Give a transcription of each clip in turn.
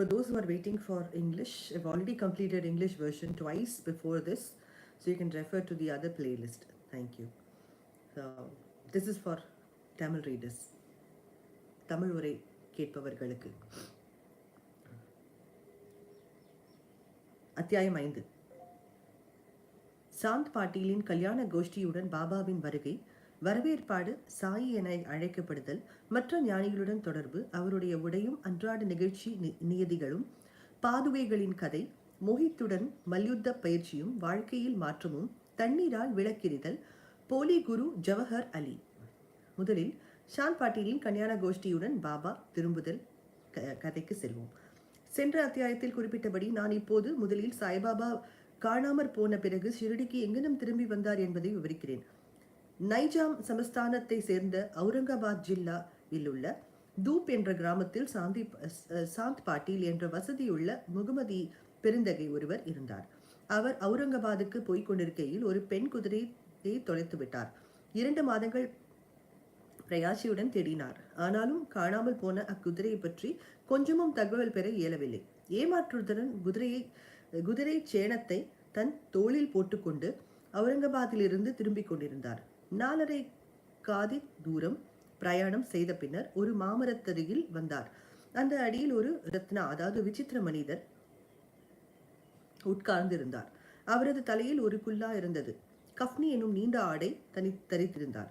for those who are waiting for English, I've already completed English version twice before this, so you can refer to the other playlist. Thank you. So this is for Tamil readers. Tamil உரை கேட்பவர்களுக்கு அத்தியாயம் ஐந்து சாந்த் பாட்டீலின் கல்யாண கோஷ்டியுடன் பாபாவின் வருகை வரவேற்பாடு சாயி என அழைக்கப்படுதல் மற்ற ஞானிகளுடன் தொடர்பு அவருடைய உடையும் அன்றாட நிகழ்ச்சி நி- நியதிகளும் பாதுகைகளின் கதை மோஹித்துடன் மல்யுத்த பயிற்சியும் வாழ்க்கையில் மாற்றமும் தண்ணீரால் விளக்கெறிதல் போலி குரு ஜவஹர் அலி. முதலில் ஷான் பாட்டீலின் கல்யாண கோஷ்டியுடன் பாபா திரும்புதல் க- கதைக்கு செல்வோம். சென்ற அத்தியாயத்தில் குறிப்பிட்டபடி நான் இப்போது முதலில் சாய்பாபா காணாமற் போன பிறகு ஷிரடிக்கு எங்கனம் திரும்பி வந்தார் என்பதை விவரிக்கிறேன். நைஜாம் சமஸ்தானத்தை சேர்ந்த அவுரங்காபாத் ஜில்லா உள்ள தூப் என்ற கிராமத்தில் சாந்தி சாந்த் பாட்டீல் என்ற வசதியுள்ள முகமதி பெருந்தகை ஒருவர் இருந்தார். அவர் அவுரங்காபாதுக்கு போய்க் கொண்டிருக்கையில் ஒரு பெண் குதிரையை தொலைத்து விட்டார். இரண்டு மாதங்கள் பிரயாசியுடன் தேடினார். ஆனாலும் காணாமல் போன அக்குதிரையை பற்றி கொஞ்சமும் தகவல் பெற இயலவில்லை. ஏமாற்றுடன் குதிரையை குதிரை சேணத்தை தன் தோளில் போட்டுக்கொண்டு அவுரங்காபாத்திலிருந்து திரும்பிக் கொண்டிருந்தார். நாலரை காதி தூரம் பிரயாணம் செய்த பின்னர் ஒரு மாமரத்தருகில் வந்தார். அந்த அடியில் ஒரு ரத்னா அதாவது விசித்திர மனிதர் உட்கார்ந்திருந்தார். அவரது தலையில் ஒரு குல்லா இருந்தது. கஃப்னி எனும் நீண்ட ஆடை தனி தரித்திருந்தார்.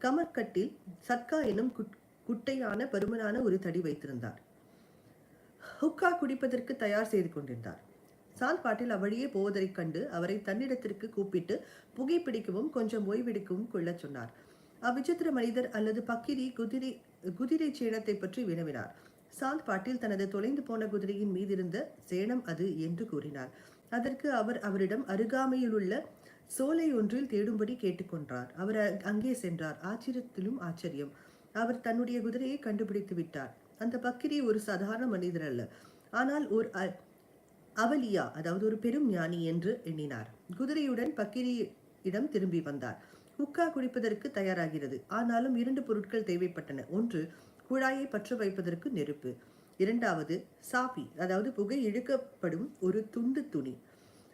கமர்கட்டில் சர்க்கா எனும் குட்- குட்டையான பருமனான ஒரு தடி வைத்திருந்தார். ஹுக்கா குடிப்பதற்கு தயார் செய்து கொண்டிருந்தார். சால்பாட்டில் அவழியே அவ்வழியே போவதைக் கண்டு அவரை தன்னிடத்திற்கு கூப்பிட்டு புகைப்பிடிக்கவும் கொஞ்சம் ஓய்வெடுக்கவும் கொள்ளச் சொன்னார். அவ்விசித்திர மனிதர் அல்லது பக்கிரி குதிரை குதிரை சேனத்தை பற்றி வினவினார். சால்பாட்டில் பாட்டில் தனது தொலைந்து போன குதிரையின் மீதிருந்த சேனம் அது என்று கூறினார். அதற்கு அவர் அவரிடம் அருகாமையில் உள்ள சோலை ஒன்றில் தேடும்படி கேட்டுக்கொண்டார் அவர் அங்கே சென்றார். ஆச்சரியத்திலும் ஆச்சரியம். அவர் தன்னுடைய குதிரையை கண்டுபிடித்து விட்டார். அந்த பக்கிரி ஒரு சாதாரண மனிதர் அல்ல. ஆனால் ஒரு அ- அவலியா அதாவது ஒரு பெரும் ஞானி என்று எண்ணினார். குதிரையுடன் பக்கிரியிடம் திரும்பி வந்தார். உக்கா குடிப்பதற்கு தயாராகிறது. ஆனாலும் இரண்டு பொருட்கள் தேவைப்பட்டன. ஒன்று குழாயை பற்ற வைப்பதற்கு நெருப்பு. இரண்டாவது சாபி அதாவது புகை இழுக்கப்படும் ஒரு துண்டு துணி.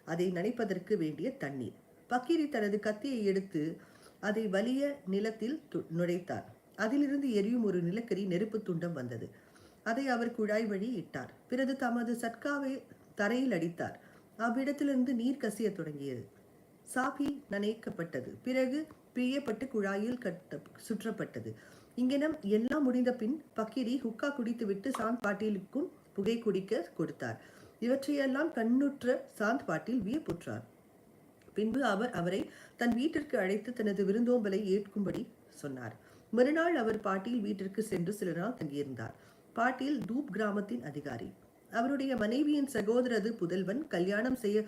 அதை நனைப்பதற்கு வேண்டிய தண்ணீர். பக்கிரி தனது கத்தியை எடுத்து அதை வலிய நிலத்தில் து- நுழைத்தார். அதிலிருந்து எரியும் ஒரு நிலக்கரி நெருப்பு துண்டம் வந்தது. அதை அவர் குழாய் வழி இட்டார். பிறகு தமது சட்காவை தரையில் அடித்தார். அவ்விடத்திலிருந்து நீர் கசிய தொடங்கியது. சாபி நனைக்கப்பட்டது. பிறகு பிழியப்பட்டு குழாயில் கட்ட சுற்றப்பட்டது. இங்கனம் எல்லாம் முடிந்த பின் பக்கிரி ஹுக்கா குடித்துவிட்டு சாந்த் பாட்டீலுக்கும் புகை குடிக்க கொடுத்தார். இவற்றையெல்லாம் கண்ணுற்ற சாந்த் பாட்டீல் வியப்புற்றார். பின்பு அவர் அவரை தன் வீட்டிற்கு அழைத்து தனது விருந்தோம்பலை ஏற்கும்படி சொன்னார். மறுநாள் அவர் பாட்டியில் வீட்டிற்கு சென்று சில நாள் தங்கியிருந்தார். பாட்டியில் தூப் கிராமத்தின் அதிகாரி. அவருடைய மனைவியின் சகோதரது புதல்வன் கல்யாணம் செய்ய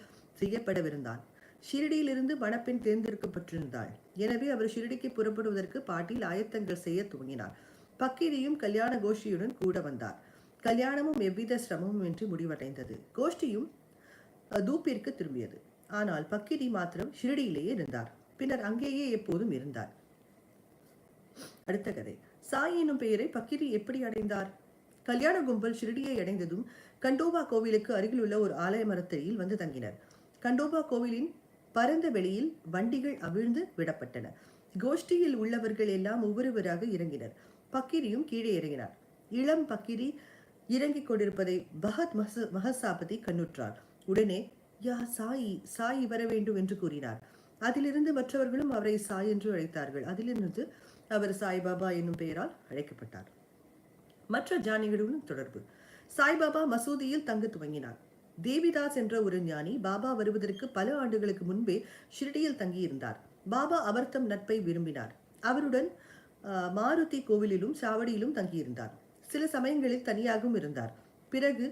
செய்யப்படவிருந்தான். ஷிரடியிலிருந்து மணப்பெண் தேர்ந்தெடுக்கப்பட்டிருந்தாள். எனவே அவர் ஷிரடிக்கு புறப்படுவதற்கு பாட்டில் ஆயத்தங்கள் செய்ய துவங்கினார். பக்கீரியும் கல்யாண கோஷ்டியுடன் கூட வந்தார். கல்யாணமும் எவ்வித சிரமமும் என்று முடிவடைந்தது. கோஷ்டியும் தூப்பிற்கு திரும்பியது. ஆனால் பக்கிரி மாத்திரம் ஷிரடியிலேயே இருந்தார். பின்னர் அங்கேயே எப்போதும் இருந்தார். அடுத்த கதை. சாய் எனும் பெயரை பக்கிரி எப்படி அடைந்தார்? கல்யாண கும்பல் ஷிரடியை அடைந்ததும் கண்டோபா கோவிலுக்கு அருகில் உள்ள ஒரு ஆலய மரத்தடியில் வந்து தங்கினர். கண்டோபா கோவிலின் பரந்த வெளியில் வண்டிகள் அவிழ்ந்து விடப்பட்டன. கோஷ்டியில் உள்ளவர்கள் எல்லாம் ஒவ்வொருவராக இறங்கினர். பக்கிரியும் கீழே இறங்கினார். இளம் பக்கிரி இறங்கிக் கொண்டிருப்பதை பகத் மஹ மகசாபதி கண்ணுற்றார். உடனே யா சாயி சாயி வர வேண்டும் என்று கூறினார். அதிலிருந்து மற்றவர்களும் அவரை சாய் என்று அழைத்தார்கள். அதிலிருந்து அவர் சாய்பாபா என்னும் பெயரால் அழைக்கப்பட்டார். மற்ற ஞானிகளுடன் தொடர்பு. சாய்பாபா மசூதியில் தங்க துவங்கினார். தேவிதாஸ் என்ற ஒரு ஞானி பாபா வருவதற்கு பல ஆண்டுகளுக்கு முன்பே ஷிரடியில் தங்கியிருந்தார். பாபா அவர்தம் நட்பை விரும்பினார். அவருடன் ஆஹ், மாருதி கோவிலிலும் சாவடியிலும் தங்கியிருந்தார். சில சமயங்களில் தனியாகவும் இருந்தார். பிறகு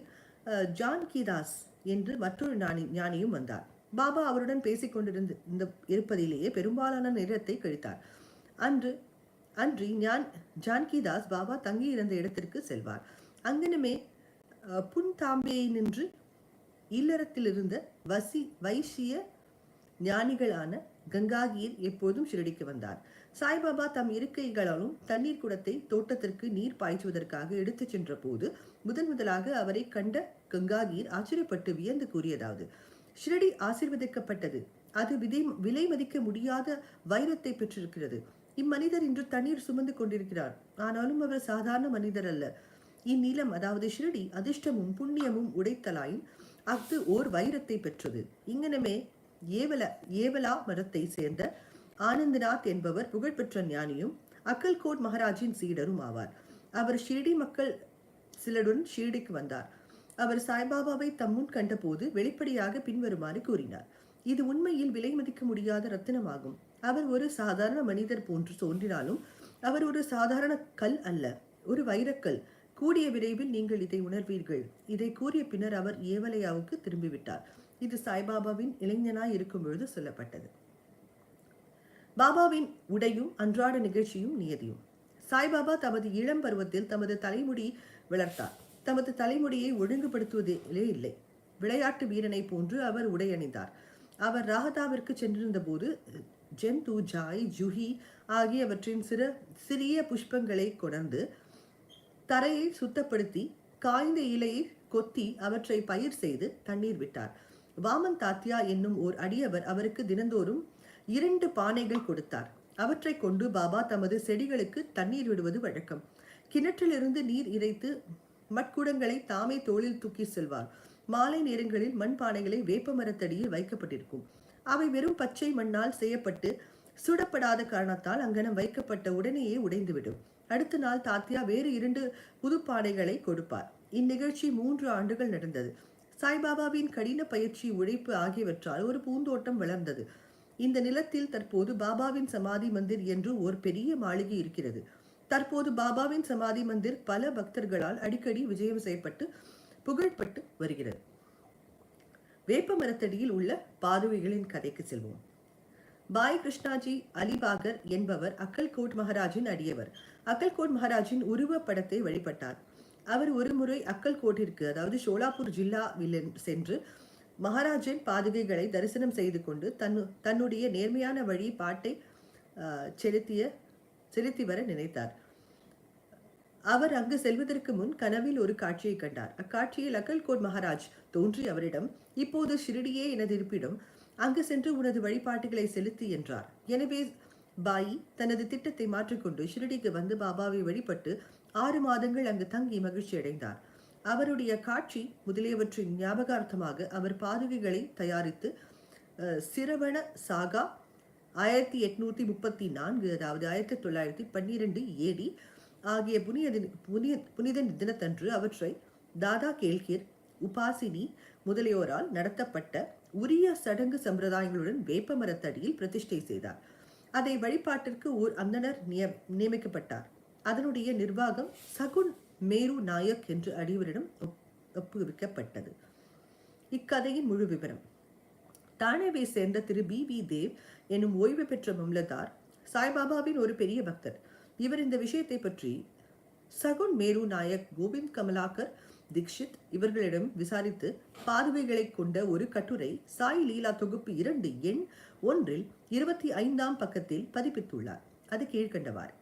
ஜான்கிதாஸ் என்று மற்றொரு ஞானி ஞானியும் வந்தார். பாபா அவருடன் பேசிக் கொண்டிருந்து இந்த இருப்பதிலேயே பெரும்பாலான நேரத்தை கழித்தார். அன்று அன்றி ஞான் ஜான்கிதாஸ் பாபா தங்கியிருந்த இடத்திற்கு செல்வார். அங்கனமே புன் தாம்பேயை நின்று இல்லறத்தில் இருந்த வசி வைசிய ஞானிகளான கங்காகியில் எப்போதும் ஷிரடிக்கு வந்தார். சாய்பாபா தம் இருக்கைகளாலும் தண்ணீர் குடத்தை தோட்டத்திற்கு நீர் பாய்ச்சுவதற்காக எடுத்துச் சென்ற போது முதன் முதலாக அவரை கண்ட கங்காகீர் ஆச்சரியப்பட்டு வியந்து கூறியதாவது ஷிரடி ஆசிர்வதிக்கப்பட்டது. அது விதை விலை மதிக்க முடியாத வைரத்தை பெற்றிருக்கிறது. இம்மனிதர் இன்று தண்ணீர் சுமந்து கொண்டிருக்கிறார். ஆனாலும் அவர் சாதாரண மனிதர் அல்ல இந்நிலம் அதாவது ஷிரடி அதிர்ஷ்டமும் புண்ணியமும் உடைத்தலாயின் அஃது ஓர் வைரத்தை பெற்றது. இங்கனமே ஏவல ஏவலா மரத்தை சேர்ந்த ஆனந்தநாத் என்பவர் புகழ்பெற்ற ஞானியும் அக்கல்கோட் மகாராஜின் சீடரும் ஆவார். அவர் ஷிரடி மக்கள் சிலருடன் ஷிரடிக்கு வந்தார். அவர் சாய்பாபாவை தம்முன் கண்டபோது வெளிப்படையாக பின்வருமாறு கூறினார். இது உண்மையில் விலை மதிக்க முடியாத ரத்தினமாகும். அவர் ஒரு சாதாரண மனிதர் போன்று தோன்றினாலும் அவர் ஒரு சாதாரண கல் அல்ல ஒரு வைரக்கல். கூடிய விரைவில் நீங்கள் இதை உணர்வீர்கள். இதை கூறிய பின்னர் அவர் ஏவலையாவுக்கு திரும்பிவிட்டார். இது சாய்பாபாவின் இளைஞனாய் இருக்கும் பொழுது சொல்லப்பட்டது. பாபாவின் உடையும் அன்றாட நிகழ்ச்சியும் நியதியும். சாய்பாபா தமது இளம் பருவத்தில் தமது தலைமுடி வளர்த்தார். தமது தலைமுடியை ஒழுங்குபடுத்துவதிலே இல்லை. விளையாட்டு வீரனை போன்று அவர் உடையணிந்தார் அவர் ராகதாவிற்கு சென்றிருந்த போது ஜெந்து ஜாய் ஜுஹி ஆகியவற்றின் சிறு சிறிய புஷ்பங்களை கொணர்ந்து தரையை சுத்தப்படுத்தி காய்ந்த இலையை கொத்தி அவற்றை பயிர் செய்து தண்ணீர் விட்டார். வாமன் தாத்தியா என்னும் ஓர் அடியவர் அவருக்கு தினந்தோறும் இரண்டு பானைகள் கொடுத்தார். அவற்றை கொண்டு பாபா தமது செடிகளுக்கு தண்ணீர் விடுவது வழக்கம். கிணற்றிலிருந்து நீர் இறைத்து மட்குடங்களை தாமே தோளில் தூக்கி செல்வார். மாலை நேரங்களில் மண் பானைகளை வேப்ப மரத்தடியில் வைக்கப்பட்டிருக்கும். அவை வெறும் பச்சை மண்ணால் செய்யப்பட்டு சுடப்படாத காரணத்தால் அங்கனம் வைக்கப்பட்ட உடனேயே உடைந்துவிடும். அடுத்த நாள் தாத்தியா வேறு இரண்டு புது பானைகளை கொடுப்பார். இந்நிகழ்ச்சி மூன்று ஆண்டுகள் நடந்தது. சாய்பாபாவின் கடின பயிற்சி உழைப்பு ஆகியவற்றால் ஒரு பூந்தோட்டம் வளர்ந்தது. இந்த நிலத்தில் தற்போது பாபாவின் சமாதி மந்திர் என்று ஒரு பெரிய மாளிகை இருக்கிறது. தற்போது பாபாவின் சமாதி மந்திர் பல பக்தர்களால் அடிக்கடி விஜயம் செய்யப்பட்டு புகழ்பட்டு வருகிறது. வேப்ப மரத்தடியில் உள்ள பாதுகைகளின் கதைக்கு செல்வோம். பாய் கிருஷ்ணாஜி அலிபாகர் என்பவர் அக்கல்கோட் மகாராஜின் அடியவர். அக்கல்கோட் மகாராஜின் உருவ படத்தை வழிபட்டார். அவர் ஒருமுறை அக்கல்கோட்டிற்கு அதாவது ஷோலாப்பூர் ஜில்லாவில் சென்று மகாராஜின் பாதுகைகளை தரிசனம் செய்து கொண்டு தன்னு தன்னுடைய நேர்மையான வழி பாட்டை ஆஹ், செலுத்திய செலுத்தி வர நினைத்தார். அவர் அங்கு செல்வதற்கு முன் கனவில் ஒரு காட்சியை கண்டார். அக்காட்சியில் அக்கல்கோட் மகாராஜ் தோன்றி அவரிடம் இப்போது ஷிரடியே எனது இருப்பிடம் அங்கு சென்று உனது வழிபாட்டுகளை செலுத்து என்றார். எனவே பாயி தனது திட்டத்தை மாற்றிக்கொண்டு ஷிரடிக்கு வந்து பாபாவை வழிபட்டு ஆறு மாதங்கள் அங்கு தங்கி மகிழ்ச்சி அடைந்தார். அவருடைய காட்சி முதலியவற்றின் ஞாபகார்த்தமாக அவர் பாதுகைகளை தயாரித்து அஹ், சிரவண சாகா ஆயிரத்தி எட்நூத்தி முப்பத்தி நான்கு அதாவது ஆயிரத்தி தொள்ளாயிரத்தி பன்னிரெண்டு ஏடி ஆகிய புனித புனித புனித தினத்தன்று அவற்றை தாதா கேல்கிர் உபாசினி முதலியோரால் நடத்தப்பட்ட உரிய சடங்கு சம்பிரதாயங்களுடன் வேப்ப மரத்தடியில் பிரதிஷ்டை செய்தார். அதை வழிபாட்டிற்கு ஓர் அந்தனர் நிய- நியமிக்கப்பட்டார். அதனுடைய நிர்வாகம் சகுன் மேரு நாயக் என்று அடிவரிடம் ஒப்- ஒப்புவிக்கப்பட்டது. இக்கதையின் முழு விவரம். தானேவை சேர்ந்த திரு பி வி தேவ் எனும் ஓய்வு பெற்ற மம்லதார் சாய்பாபாவின் ஒரு பெரிய பக்தர். இவர் இந்த விஷயத்தை பற்றி சகுன் மேரு நாயக் கோவிந்த் கமலாக்கர் தீக்ஷித் இவர்களிடம் விசாரித்து பாதுகைகளை கொண்ட ஒரு கட்டுரை சாய் லீலா தொகுப்பு இரண்டு எண் ஒன்றில் இருபத்தி ஐந்தாம் பக்கத்தில் பதிப்பித்துள்ளார். அது கீழ்கண்டவாறு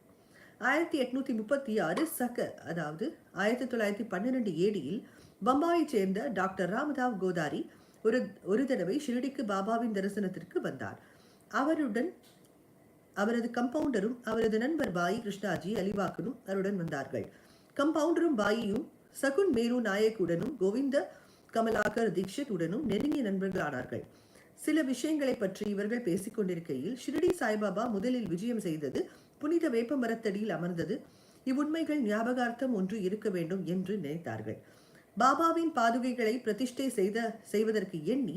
ஆயிரத்தி எட்நூத்தி முப்பத்தி ஆறு சக அதாவது ஆயிரத்தி தொள்ளாயிரத்தி பன்னிரெண்டு ஏடியில் பம்பாயைச் சேர்ந்த டாக்டர் ராமதாவ் கோதாரி ஒரு ஒரு தடவை ஷிரடிக்கு பாபாவின் தரிசனத்திற்கு வந்தார். அவருடன் அவரது கம்பவுண்டரும் அவரது நண்பர் பாயி கிருஷ்ணாஜி அலிவாக்கனும் அவருடன் வந்தார்கள். கம்பவுண்டரும் பாயியும் சகுன் மேரு நாயக்குடனும் கோவிந்த கமலாகர் தீக்ஷித் உடனும் நெருங்கிய நண்பர்களானார்கள். சில விஷயங்களை பற்றி இவர்கள் பேசிக் கொண்டிருக்கையில் ஷிரடி சாய்பாபா முதலில் விஜயம் செய்தது புனித வேப்ப மரத்தடியில் அமர்ந்தது. இவ்வுண்மைகள் ஞாபகார்த்தம் ஒன்று இருக்க வேண்டும் என்று நினைத்தார்கள். பாபாவின் பாதுகைகளை பிரதிஷ்டை செய்த செய்வதற்கு எண்ணி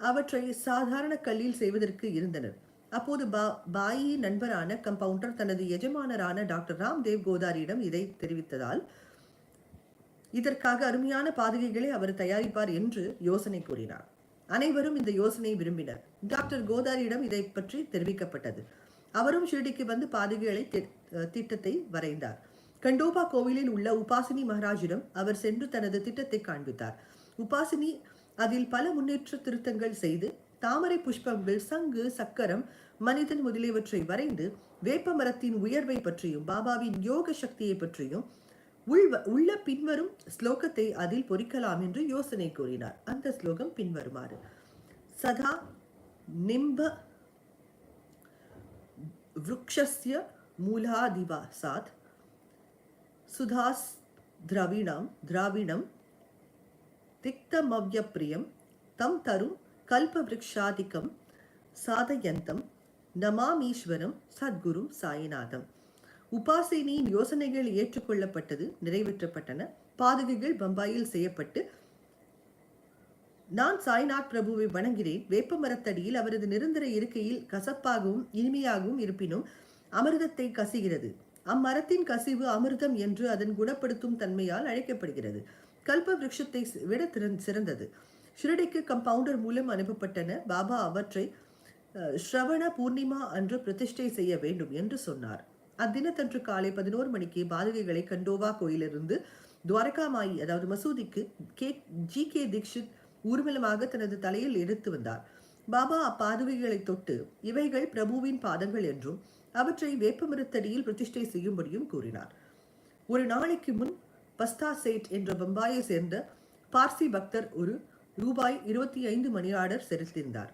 அவற்றை சாதாரண கல்லில் செய்வதற்கு இருந்தனர். அப்போது பா பாயி நண்பரான கம்பவுண்டர் தனது எஜமானரான டாக்டர் ராம்தேவ் கோதாரியிடம் இதை தெரிவித்ததால் இதற்காக அருமையான பாதுகைகளை அவர் தயாரிப்பார் என்று யோசனை கூறினார். அனைவரும் இந்த யோசனையை விரும்பினர். டாக்டர் கோதாரியிடம் இதை பற்றி தெரிவிக்கப்பட்டது. அவரும் ஷிர்டிக்கு வந்து பாதுகைகளை திட்டத்தை வரைந்தார். கண்டோபா கோவிலில் உள்ள உபாசினி மகாராஜிடம் அவர் சென்று தனது திட்டத்தை காண்பித்தார். உபாசினி அதில் பல முன்னேற்ற திருத்தங்கள் செய்து தாமரை புஷ்பங்கள் சங்கு சக்கரம் மனிதன் முதலியவற்றை வரைந்து வேப்ப மரத்தின் உயர்வை பற்றியும் பாபாவின் யோக சக்தியை பற்றியும் உள் உள்ள பின்வரும் ஸ்லோகத்தை அதில் பொறிக்கலாம் என்று யோசனை கூறினார். அந்த ஸ்லோகம் பின்வருமாறு. சதா நிம்ப விரக்ஷஸ்ய மூலாதிவாசாத் சுதாஸ் திராவிடம் திராவிடம் திக்தமவ்யப்பிரியம் தம் தரும் கல்பவ்ருக்ஷாதிக்கம் சாதயந்தம் நமாமீஸ்வரம் சத்குரும் சாயிநாதம். உபாசினியின் யோசனைகள் ஏற்றுக்கொள்ளப்பட்டது நிறைவேற்றப்பட்டன. பாதுகைகள் பம்பாயில் செய்யப்பட்டு நான் சாய்நாத் பிரபுவை வணங்கிறேன் வேப்பமரத்தடியில் அவரது நிரந்தர இருக்கையில் கசப்பாகவும் இனிமையாகவும் இருப்பினும் அமிர்தத்தை கசிகிறது. அம்மரத்தின் கசிவு அமிர்தம் என்று அதன் குணப்படுத்தும் தன்மையால் அழைக்கப்படுகிறது. கல்ப விட திறந் சிறந்தது. ஷிரடிக்கு கம்பவுண்டர் மூலம் அனுப்பப்பட்டன. பாபா அவற்றை ஸ்ரவண பூர்ணிமா அன்று பிரதிஷ்டை செய்ய வேண்டும் என்று சொன்னார். அத்தினத்தன்று காலை பதினோரு மணிக்கு பாதுகைகளை கண்டோவா கோயிலிருந்து துவாரகாமாயி அதாவது மசூதிக்கு கே ஜி கே தீக்ஷித் ஊர்வலமாக தனது தலையில் எடுத்து வந்தார். பாபா அப்பாதுகைகளை தொட்டு இவைகள் பிரபுவின் பாதங்கள் என்றும் அவற்றை வேப்பமரத்தடியில் பிரதிஷ்டை செய்யும்படியும் கூறினார். ஒரு நாளைக்கு முன் பஸ்தா சேட் என்ற பம்பாயை சேர்ந்த பார்சி பக்தர் ஒரு ரூபாய் இருபத்தி ஐந்து மணி ஆர்டர் செலுத்தியிருந்தார்.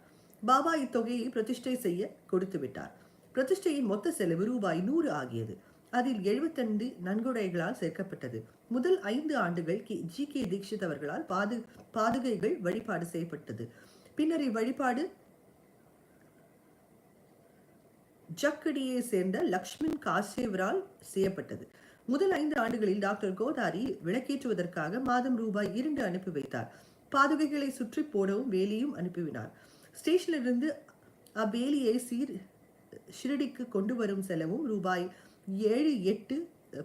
பாபா இத்தொகையை பிரதிஷ்டை செய்ய கொடுத்து விட்டார். பிரதிஷ்டையின் மொத்த செலவு ரூபாய் நூறு ஆகியது. அதில் 75 நன்கொடைகளால் சேர்க்கப்பட்டது. முதல் ஐந்து ஆண்டுகள் கே ஜி கே தீக்ஷித் அவர்களால் பாது பாதுகைகள் வழிபாடு செய்யப்பட்டது. பின்னர் இவ்வழிபாடு ஜக்கடியை சேர்ந்த லக்ஷ்மண் காசேவரால் செய்யப்பட்டது. முதல் ஐந்து ஆண்டுகளில் டாக்டர் கோதாரி விளக்கேற்றுவதற்காக மாதம் ரூபாய் இரண்டு அனுப்பி வைத்தார். பாதுகைகளை சுற்றி போடவும் வேலியும் அனுப்பிவினார். ஸ்டேஷனிலிருந்து அவ்வேலியை சீர் ஷிரடிக்கு கொண்டு வரும் செலவும் ரூபாய் ஏழு எட்டு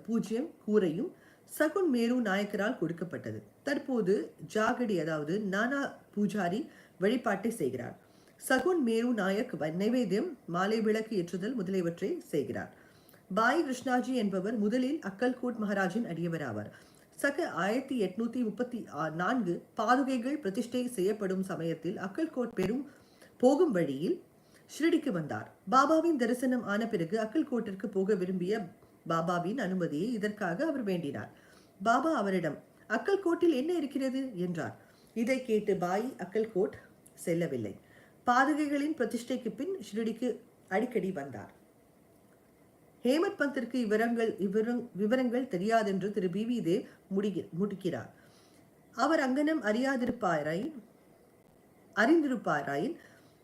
பூஜ்ஜியம் கூரையும் சகுன் மேரு நாயக்கரால் கொடுக்கப்பட்டது. தற்போது ஜாகடி அதாவது நானா பூஜாரி வழிபாட்டை செய்கிறார். சகுன் மேரு நாயக் நைவேத்தியம் மாலை விளக்கு ஏற்றுதல் முதலியவற்றை செய்கிறார். பாய் கிருஷ்ணாஜி என்பவர் முதலில் அக்கல்கோட் மகாராஜின் அடியவர் ஆவார் சக ஆயிரத்தி எட்நூத்தி முப்பத்தி ஆ- நான்கு பாதுகைகள் பிரதிஷ்டை செய்யப்படும் சமயத்தில் அக்கல்கோட் பெரும் போகும் வழியில் ஷிரடிக்கு வந்தார். பாபாவின் தரிசனம் ஆன பிறகு அக்கல்கோட்டிற்கு போக விரும்பிய பாபாவின் அனுமதியை இதற்காக அவர் வேண்டினார். பாபா அவரிடம் அக்கல்கோட்டில் என்ன இருக்கிறது? என்றார். இதை கேட்டு பாய் அக்கல்கோட் செல்லவில்லை. பாதுகைகளின் பிரதிஷ்டைக்கு பின் ஷிரடிக்கு அடிக்கடி வந்தார். ஹேமத் பந்திற்கு விவரங்கள் விவரங் விவரங்கள் தெரியாதென்று திரு பி. வி. தேவ் முடிகி முடிக்கிறார். அவர் அங்கனம் அறியாதிருப்பாராயின் அறிந்திருப்பாராயின்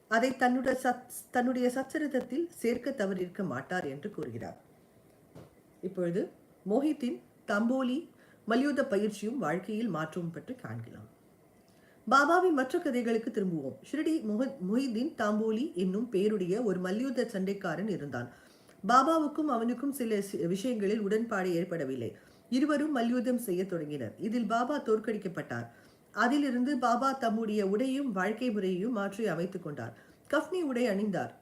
அதை தன்னுடைய சத் தன்னுடைய சச்சரித்தத்தில் சேர்க்க தவறிருக்க மாட்டார் என்று கூறுகிறார். இப்பொழுது மோஹித்தின் தம்போலி மல்யுத்த பயிற்சியும் வாழ்க்கையில் மாற்றமும் பற்றி காண்கலாம். பாபாவின் மற்ற கதைகளுக்கு திரும்புவோம். ஷிரடி மொஹ- மொஹிதீன் தாம்போலி என்னும் பெயருடைய ஒரு மல்யுத்த சண்டைக்காரன் இருந்தான். பாபாவுக்கும் அவனுக்கும் சில விஷயங்களில் உடன்பாடு ஏற்படவில்லை. இருவரும் மல்யுத்தம் செய்ய தொடங்கினர். இதில் பாபா தோற்கடிக்கப்பட்டார். அதிலிருந்து பாபா தம்முடைய உடையும் வாழ்க்கை முறையையும் மாற்றி அமைத்துக் கொண்டார். கஃப்னி உடை அணிந்தார்.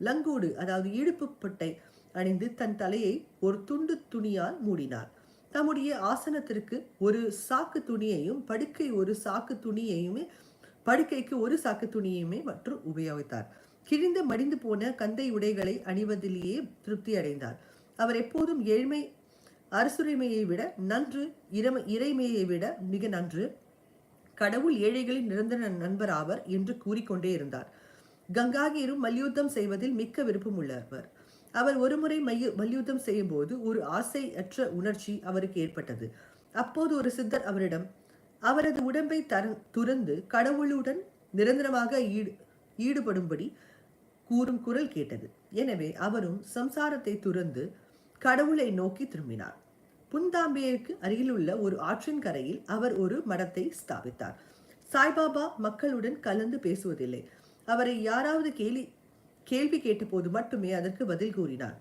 லங்கோடு அதாவது இடுப்பு பட்டை அணிந்து தன் தலையை ஒரு துண்டு துணியால் மூடினார். தம்முடைய ஆசனத்திற்கு ஒரு சாக்கு துணியையும் படுக்கை ஒரு சாக்கு துணியையுமே படுக்கைக்கு ஒரு சாக்கு துணியையுமே மற்றும் உபயோகித்தார். கிழிந்து மடிந்து போன கந்தை உடைகளை அணிவதிலேயே திருப்தி அடைந்தார். அவர் எப்போதும் ஏழ்மை அரசுரிமையை விட நன்று இறம இறைமையை விட மிக நன்று கடவுள் ஏழைகளின் நிரந்தர நண்பர் ஆவர் என்று கூறிக்கொண்டே இருந்தார். கங்காகீரும் மல்யுத்தம் செய்வதில் மிக்க விருப்பம் உள்ளவர் அவர் ஒருமுறை மைய மல்யுத்தம் செய்யும் போது ஒரு ஆசையற்ற உணர்ச்சி அவருக்கு ஏற்பட்டது. அப்போது ஒரு சித்தர் அவரிடம் அவரது உடம்பை தர துறந்து கடவுளுடன் நிரந்தரமாக ஈடு ஈடுபடும்படி கூறும் குரல் கேட்டது. எனவே அவரும் சம்சாரத்தை துறந்து கடவுளை நோக்கி திரும்பினார். புன்தாம்பியருக்கு அருகிலுள்ள ஒரு ஆற்றின் கரையில் அவர் ஒரு மடத்தை ஸ்தாபித்தார். சாய்பாபா மக்களுடன் கலந்து பேசுவதில்லை. அவரை யாராவது கேலி கேள்வி கேட்டபோது மட்டுமே அதற்கு பதில் கூறினார்.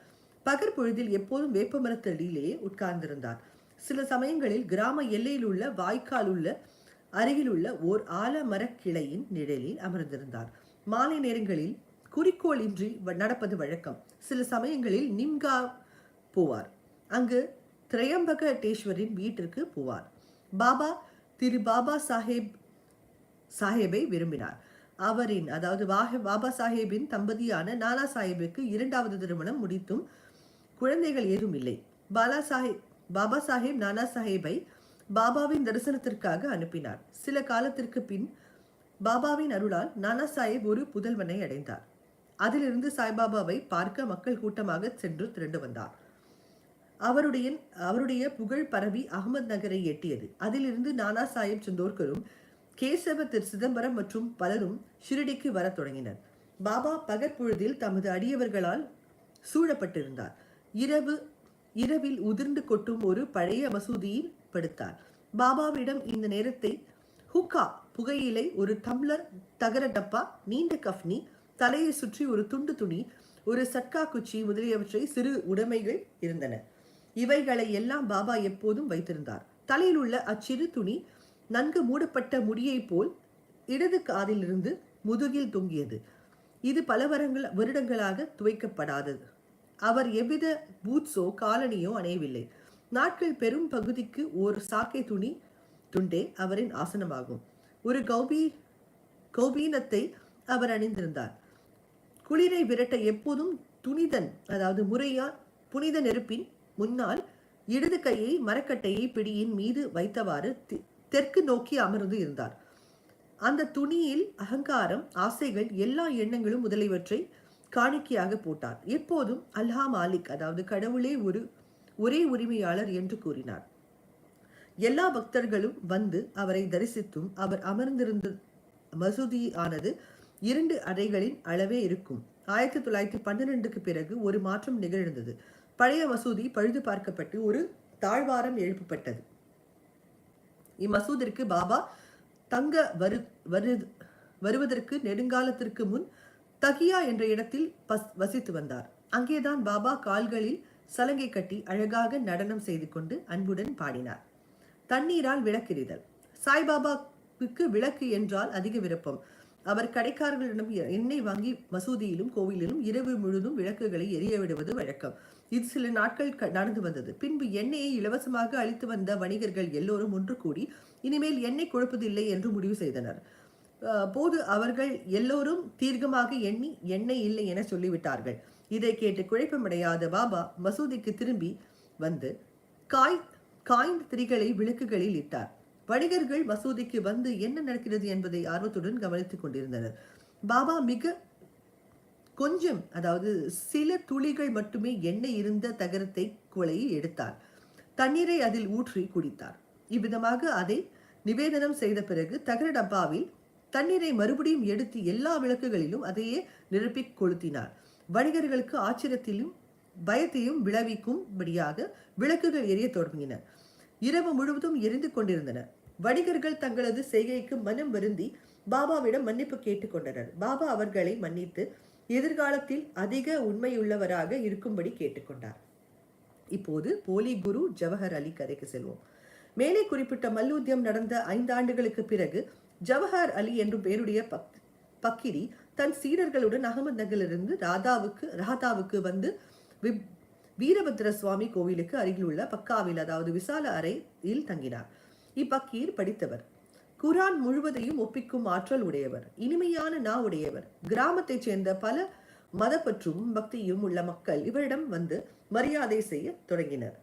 பகற்பொழுதில் எப்போதும் வேப்பமரத்தடியிலேயே உட்கார்ந்திருந்தார். சில சமயங்களில் கிராம எல்லையில் உள்ள வாய்க்கால் உள்ள அருகிலுள்ள ஓர் ஆலமரக் கிளையின் நிழலில் அமர்ந்திருந்தார். மாலை நேரங்களில் குறிக்கோள் இன்றி வ- நடப்பது வழக்கம். சில சமயங்களில் நிம்கா போவார். அங்கு திரையம்பகடேஸ்வரின் வீட்டிற்கு போவார். பாபா திரு பாபா சாஹேப் சாஹேபை விரும்பினார். அவரின் அதாவது வாஹ- பாபா சாஹேபின் தம்பதியான நானா சாஹேபுக்கு இரண்டாவது திருமணம் முடித்தும் குழந்தைகள் ஏதும் இல்லை. பாலா சாஹேப் பாபா சாஹேப் நானா சாஹேபை பாபாவின் தரிசனத்திற்காக அனுப்பினார். சில காலத்திற்கு பின் பாபாவின் அருளால் நானா சாஹேப் ஒரு புதல்வனை அடைந்தார். அதிலிருந்து சாய்பாபாவை பார்க்க மக்கள் கூட்டமாக சென்று திரண்டு வந்தார். அவருடைய அவருடைய புகழ் பரவி அகமது நகரை எட்டியது. அதிலிருந்து நானா சாஹிப் சந்தோர்கரும் கேசவ திரு சிதம்பரம் மற்றும் பலரும் ஷிரடிக்கு வரத் தொடங்கினர். பாபா பகற்பொழுதில் தமது அடியவர்களால் சூழப்பட்டிருந்தார். இரவு இரவில் உதிர்ந்து கொட்டும் ஒரு பழைய மசூதியில் படுத்தார். பாபாவிடம் இந்த நேரத்தை ஹுக்கா புகையிலை ஒரு டம்ளர் தகர டப்பா நீண்ட கஃப்னி தலையை சுற்றி ஒரு துண்டு துணி ஒரு சட்கா குச்சி முதலியவற்றை சிறு உடைமைகள் இருந்தன. இவைகளை எல்லாம் பாபா எப்போதும் வைத்திருந்தார். தலையில் உள்ள அச்சிறு துணி நன்கு மூடப்பட்ட முடியைப் போல் இடது காதிலிருந்து முதுகில் தொங்கியது. இது பல வரங்கள் வருடங்களாக துவைக்கப்படாதது. அவர் எவ்வித பூட்ஸோ காலணியோ அணையவில்லை. நாட்கள் பெரும் பகுதிக்கு ஒரு சாக்கை துணி துண்டே அவரின் ஆசனமாகும். ஒரு கௌபி கௌபீனத்தை அவர் அணிந்திருந்தார். குளிரை விரட்ட எப்போதும் துணிதன் அதாவது முறையால் புனித நெருப்பின் முன்னால் இடது கையை மரக்கட்டையை பிடியின் மீது வைத்தவாறு தெற்கு நோக்கி அமர்ந்து இருந்தார். அந்த துணியில் அகங்காரம் ஆசைகள் எல்லா எண்ணங்களும் முதலியவற்றை காணிக்கையாக போட்டார். எப்போதும் அல்ஹா மாலிக் அதாவது கடவுளே ஒரு ஒரே உரிமையாளர் என்று கூறினார். எல்லா பக்தர்களும் வந்து அவரை தரிசித்தும் அவர் அமர்ந்திருந்த மசூதி ஆனது இரண்டு அறைகளின் அளவே இருக்கும். ஆயிரத்தி தொள்ளாயிரத்தி பன்னிரெண்டுக்கு பிறகு ஒரு மாற்றம் நிகழ்ந்தது. பழைய மசூதி பழுது பார்க்கப்பட்டு ஒரு தாழ்வாரம் எழுப்பப்பட்டது. இம்மசூதிற்கு பாபா தங்க வரு வரு வருவதற்கு நெடுங்காலத்திற்கு முன் தகியா என்ற இடத்தில் பஸ் வசித்து வந்தார். அங்கேதான் பாபா கால்களில் சலங்கை கட்டி அழகாக நடனம் செய்து கொண்டு அன்புடன் பாடினார். தண்ணீரால் விளக்கெறிதல். சாய்பாபாவுக்கு விளக்கு என்றால் அதிக விருப்பம். அவர் கடைக்காரர்களிடம் எண்ணெய் வாங்கி மசூதியிலும் கோவிலிலும் இரவு முழுதும் விளக்குகளை எரிய விடுவது வழக்கம். இது சில நாட்கள் க- நடந்து வந்தது. பின்பு எண்ணெயை இலவசமாக அளித்து வந்த வணிகர்கள் எல்லோரும் ஒன்று கூடி இனிமேல் எண்ணெய் கொடுப்பதில்லை என்று முடிவு செய்தனர். அஹ், போது அவர்கள் எல்லோரும் தீர்க்கமாக எண்ணி எண்ணெய் இல்லை என சொல்லிவிட்டார்கள். இதை கேட்டு குழப்பமடையாத பாபா மசூதிக்கு திரும்பி வந்து காய் காய்ந்த திரிகளை விளக்குகளில் இட்டார். வணிகர்கள் மசூதிக்கு வந்து என்ன நடக்கிறது என்பதை ஆர்வத்துடன் கவனித்துக் கொண்டிருந்தனர். பாபா மிக கொஞ்சம் அதாவது சில துளிகள் மட்டுமே எண்ணெய் இருந்த தகரத்தை குவளையை எடுத்தார். தண்ணீரை அதில் ஊற்றி குடித்தார். இவ்விதமாக அதை நிவேதனம் செய்த பிறகு தகர டப்பாவில் தண்ணீரை மறுபடியும் எடுத்து எல்லா விளக்குகளிலும் அதையே நிரப்பி கொளுத்தினார். வணிகர்களுக்கு ஆச்சரியத்திலும் பயத்தையும் விளைவிக்கும்படியாக விளக்குகள் எரிய தொடங்கின. இரவு முழுவதும் எரிந்து கொண்டிருந்தன. வணிகர்கள் தங்களது செய்கைக்கு மனம் வருந்தி பாபாவிடம் மன்னிப்பு கேட்டுக்கொண்டனர். பாபா அவர்களை மன்னித்து எதிர்காலத்தில் அதிக உண்மையுள்ளவராக இருக்கும்படி கேட்டுக்கொண்டார். இப்போது போலி குரு ஜவஹர் அலி கதைக்கு செல்வோம். மேலே குறிப்பிட்ட மல்லூத்தியம் நடந்த ஐந்தாண்டுகளுக்கு பிறகு ஜவஹர் அலி என்றும் பெயருடைய பக் பக்கிரி தன் சீடர்களுடன் அகமது நகரிலிருந்து ராதாவுக்கு ராதாவுக்கு வந்து விப்- வீரபத்ர சுவாமி கோவிலுக்கு அருகில் உள்ள பக்காவில் அதாவது விசால அறையில் தங்கினார். இப்பக்கீர் படித்தவர். குரான் முழுவதையும் ஒப்பிக்கும் ஆற்றல் உடையவர் இனிமையான நா உடையவர். கிராமத்தைச் சேர்ந்த பல மதப்பற்றும் பக்தியும் உள்ள மக்கள் இவரிடம் வந்து மரியாதை செய்ய தொடங்கினர்.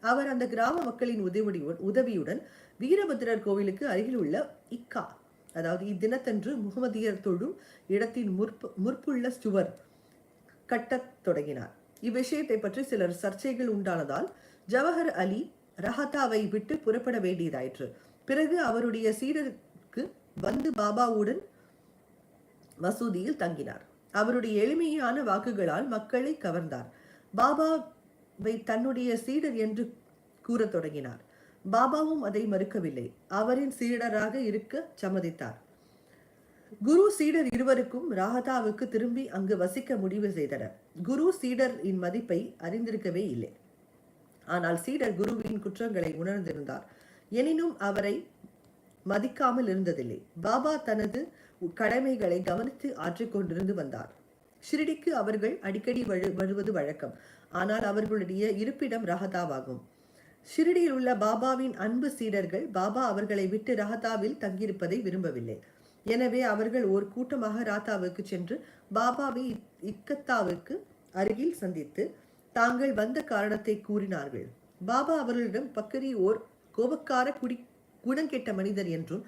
அவர் அந்த கிராம மக்களின் உதவியுடன் உதவியுடன் வீரபத்ரர் கோவிலுக்கு அருகில் உள்ள இக்கா அதாவது இத்தினத்தன்று முகமதியர் தொழும் இடத்தின் முற்பு முற்புள்ள சுவர் கட்டத் தொடங்கினார். இவ்விஷயத்தை பற்றி சிலர் சர்ச்சைகள் உண்டானதால் ஜவஹர் அலி ரஹதாவை விட்டு புறப்பட வேண்டியதாயிற்று. பிறகு அவருடைய சீடருக்கு வந்து பாபாவுடன் மசூதியில் தங்கினார். அவருடைய எளிமையான வாக்குகளால் மக்களை கவர்ந்தார். பாபாவை தன்னுடைய சீடர் என்று கூறத் தொடங்கினார். பாபாவும் அதை மறுக்கவில்லை. அவரின் சீடராக இருக்க சம்மதித்தார். குரு சீடர் இருவருக்கும் ராகதாவுக்கு திரும்பி அங்கு வசிக்க முடிவு செய்தனர். குரு சீடரின் மதிப்பை அறிந்திருக்கவே இல்லை. ஆனால் சீடர் குருவின் குற்றங்களை உணர்ந்திருந்தார். எனினும் அவரை மதிக்காமல் இருந்ததில்லை. பாபா தனது கடமைகளை கவனித்து ஆற்றிக்கொண்டிருந்து வந்தார். ஷிரடிக்கு அவர்கள் அடிக்கடி வருவது வழக்கம். ஆனால் அவர்களுடைய இருப்பிடம் ரஹதாவாகும் ஷிரடியில் உள்ள பாபாவின் அன்பு சீடர்கள் பாபா அவர்களை விட்டு ரஹதாவில் தங்கியிருப்பதை விரும்பவில்லை. எனவே அவர்கள் ஒரு கூட்டமாக ராத்தாவுக்கு சென்று பாபாவை இக்கத்தாவுக்கு அருகில் சந்தித்து தாங்கள் வந்த காரணத்தை கூறினார்கள். பாபா அவர்களிடம் பக்கரி ஓர் கோபக்கார குடி குணங்கெட்ட மனிதர் என்றும்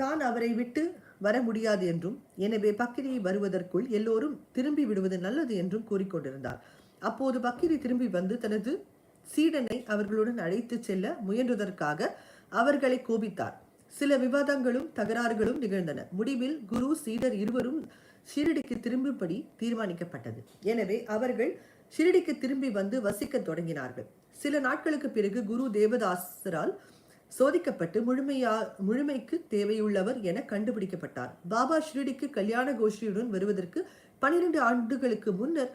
தான் அவரை விட்டு வர முடியாது என்றும் எனவே பக்கிரி வருவதற்குள் எல்லோரும் திரும்பி விடுவது நல்லது என்றும் கூறிக்கொண்டிருந்தார். அப்போது பக்கிரி திரும்பி வந்து தனது சீடனை அவர்களுடன் அழைத்து செல்ல முயன்றதற்காக அவர்களை கோபித்தார். சில விவாதங்களும் தகராறுகளும் நிகழ்ந்தன. முடிவில் குரு சீடர் இருவரும் ஷிரடிக்கு திரும்பும்படி தீர்மானிக்கப்பட்டது. எனவே அவர்கள் ஷிரடிக்கு திரும்பி வந்து வசிக்க தொடங்கினார்கள். சில நாட்களுக்கு பிறகு குரு தேவதாசரால் சோதிக்கப்பட்டு முழுமையா முழுமைக்கு தேவையுள்ளவர் என கண்டுபிடிக்கப்பட்டார். பாபா ஷிரடிக்கு கல்யாண கோஷ்டியுடன் வருவதற்கு பன்னிரண்டு ஆண்டுகளுக்கு முன்னர்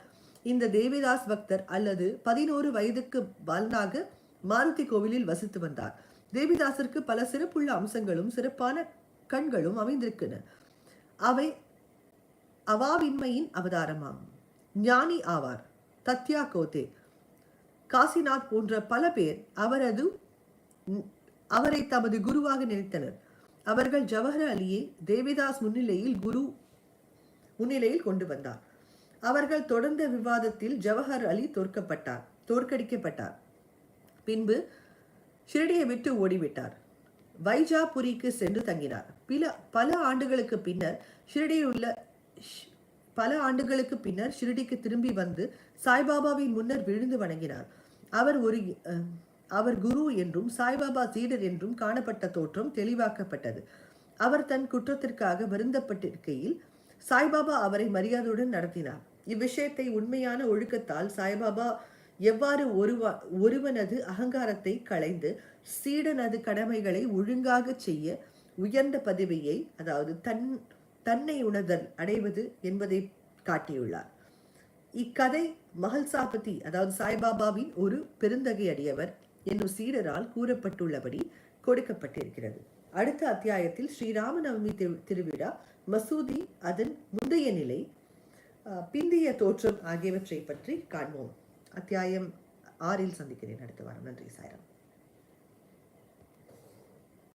இந்த தேவிதாஸ் பக்தர் அல்லது பதினோரு வயதுக்கு பாலனாக மாருதி கோவிலில் வசித்து வந்தார். தேவிதாசருக்கு பல சிறப்புள்ள அம்சங்களும் சிறப்பான கண்களும் அமைந்திருக்கின்றன அவை அவாவின்மையின் அவதாரமாகும் ஞானி ஆவார் தத்யா கோதே காசிநாத் போன்ற பல பேர் அவரது அவரை தமது குருவாக நினைத்தனர். அவர்கள் ஜவஹர் அலியை தேவிதாஸ் முன்னிலையில் குரு முன்னிலையில் கொண்டு வந்தார். அவர்கள் தொடர்ந்த விவாதத்தில் ஜவஹர் அலி தோற்கப்பட்டார் தோற்கடிக்கப்பட்டார். பின்பு ஷிரடியை விட்டு ஓடிவிட்டார். வைஜாபுரிக்கு சென்று தங்கினார். பில பல ஆண்டுகளுக்கு பின்னர் ஷிரடியில் உள்ள பல ஆண்டுகளுக்கு பின்னர் ஷிரடிக்கு திரும்பி வந்து சாய்பாபாவின் முன்னர் விழுந்து வணங்கினார். அவர் ஒரு அஹ், அவர் குரு என்றும் சாய்பாபா சீடர் என்றும் காணப்பட்ட தோற்றம் தெளிவாக்கப்பட்டது. அவர் தன் குற்றத்திற்காக வருந்தப்பட்டிருக்கையில் சாய்பாபா அவரை மரியாதையுடன் நடத்தினார். இவ்விஷயத்தை உண்மையான ஒழுக்கத்தால் சாய்பாபா எவ்வாறு ஒருவ ஒருவனது அகங்காரத்தை களைந்து சீடனது கடமைகளை ஒழுங்காக செய்ய உயர்ந்த பதவியை அதாவது தன் தன்னை உணர்தல் அடைவது என்பதை காட்டியுள்ளார். இக்கதை மஹல்சாபதி அதாவது சாய்பாபாவின் ஒரு பெருந்தகை அடியவர் என்னும் சீடரால் கூறப்பட்டுள்ளபடி கொடுக்கப்பட்டிருக்கிறது. அடுத்த அத்தியாயத்தில் ஸ்ரீராமநவமி திரு- திருவிழா மசூதி அதன் முந்தைய நிலை பிந்திய தோற்றம் ஆகியவற்றை பற்றி காண்போம். அத்தியாயம் ஆறில் சந்திக்கிறேன். அடுத்த வாரம். நன்றி சாய்ராம்.